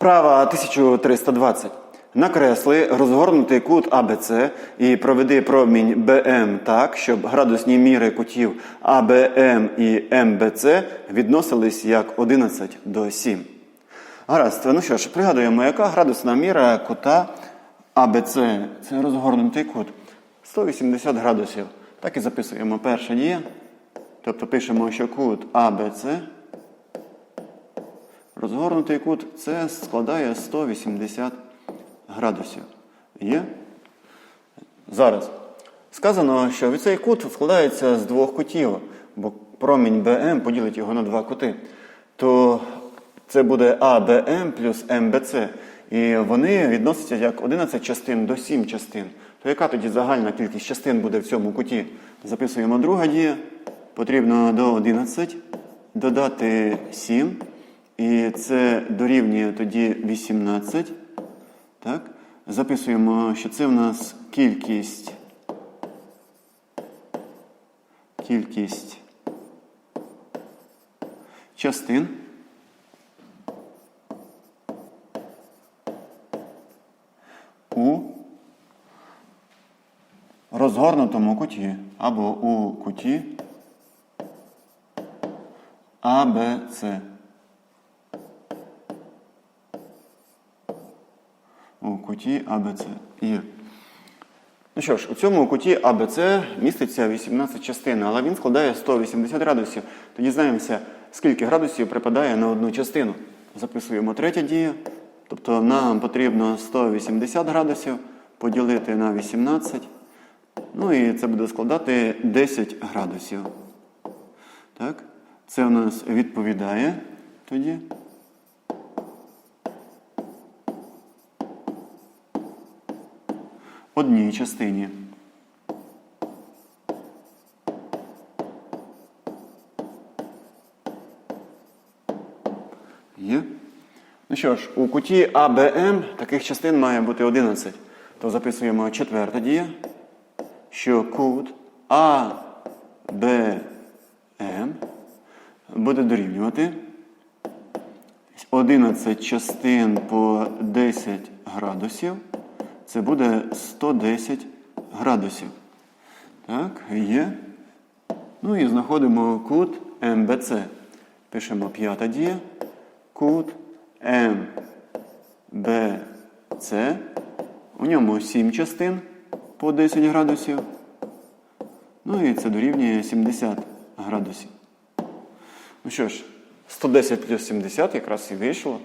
Вправа 1320. Накресли розгорнутий кут АБЦ і проведи промінь БМ так, щоб градусні міри кутів АБМ і МБЦ відносились як 11 до 7. Гаразд, ну що ж, пригадуємо, яка градусна міра кута АБЦ. Це розгорнутий кут. 180 градусів. Так і записуємо перша дія. Тобто пишемо, що кут АБЦ Розгорнутий кут це складає 180 градусів. Є? Зараз. Сказано, що цей кут складається з двох кутів, бо промінь БМ поділить його на два кути. То це буде АБМ плюс МБЦ. І вони відносяться як 11 частин до 7 частин. То яка тоді загальна кількість частин буде в цьому куті? Записуємо друга дія. Потрібно до 11 додати 7. І це дорівнює тоді 18. Так? Записуємо, що це в нас кількість. Кількість частин. У розгорнутому куті або у куті АБЦ. у куті АБЦ. Є. Ну що ж, у цьому куті АБЦ міститься 18 частин, але він складає 180 градусів. Тоді дізнаємося, скільки градусів припадає на одну частину. Записуємо третя дія. Тобто нам потрібно 180 градусів поділити на 18. Ну і це буде складати 10 градусів. Так? Це у нас відповідає тоді. Одній частині. Є. Ну що ж, у куті АБМ таких частин має бути 11. То записуємо четверта дія, що кут АБМ буде дорівнювати 11 частин по 10 градусів це буде 110 градусів. Так, є. Ну і знаходимо кут МБЦ. Пишемо п'ята дія. Кут МБЦ. У ньому 7 частин по 10 градусів. Ну і це дорівнює 70 градусів. Ну що ж, 110 плюс 70 якраз і вийшло.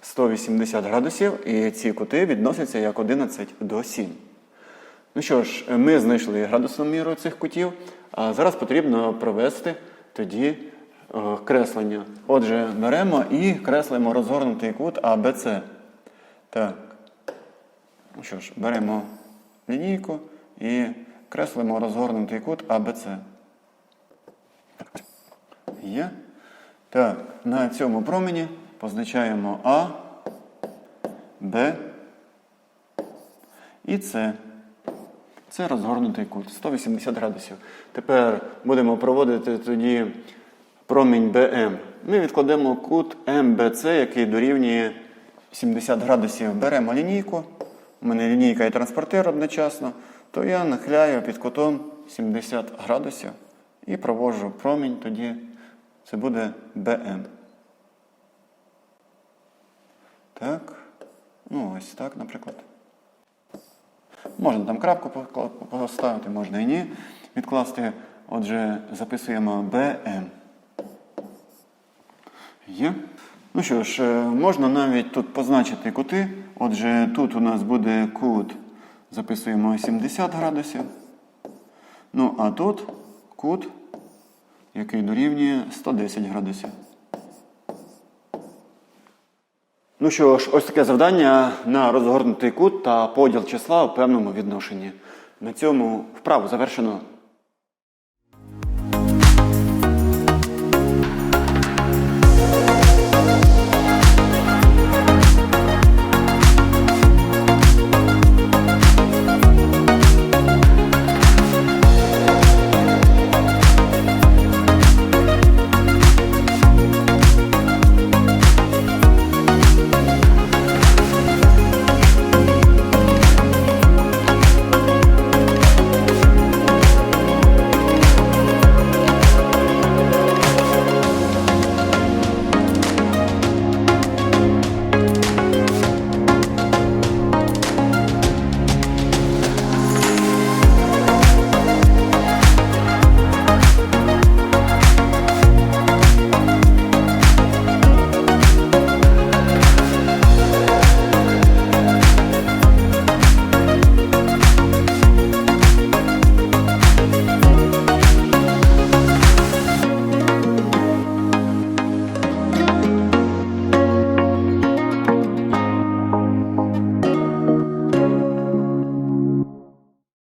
180 градусів, і ці кути відносяться як 11 до 7. Ну що ж, ми знайшли градусну міру цих кутів, а зараз потрібно провести тоді креслення. Отже, беремо і креслимо розгорнутий кут АБЦ. Так. Ну що ж, беремо лінійку і креслимо розгорнутий кут АБЦ. Є. Так, на цьому промені позначаємо А, Б і С. Це розгорнутий кут 180 градусів. Тепер будемо проводити тоді промінь БМ. Ми відкладемо кут МБЦ, який дорівнює 70 градусів. Беремо лінійку. У мене лінійка і транспортир одночасно, то я нахиляю під кутом 70 градусів і проводжу промінь тоді. Це буде БМ. Так. Ну, ось так, наприклад. Можна там крапку поставити, можна і ні. Відкласти. Отже, записуємо БМ. Є. Ну що ж, е, можна навіть тут позначити кути. Отже, тут у нас буде кут, записуємо 70 градусів. Ну, а тут кут, який дорівнює 110 градусів. Ну що ж, ось таке завдання на розгорнутий кут та поділ числа у певному відношенні. На цьому вправу завершено.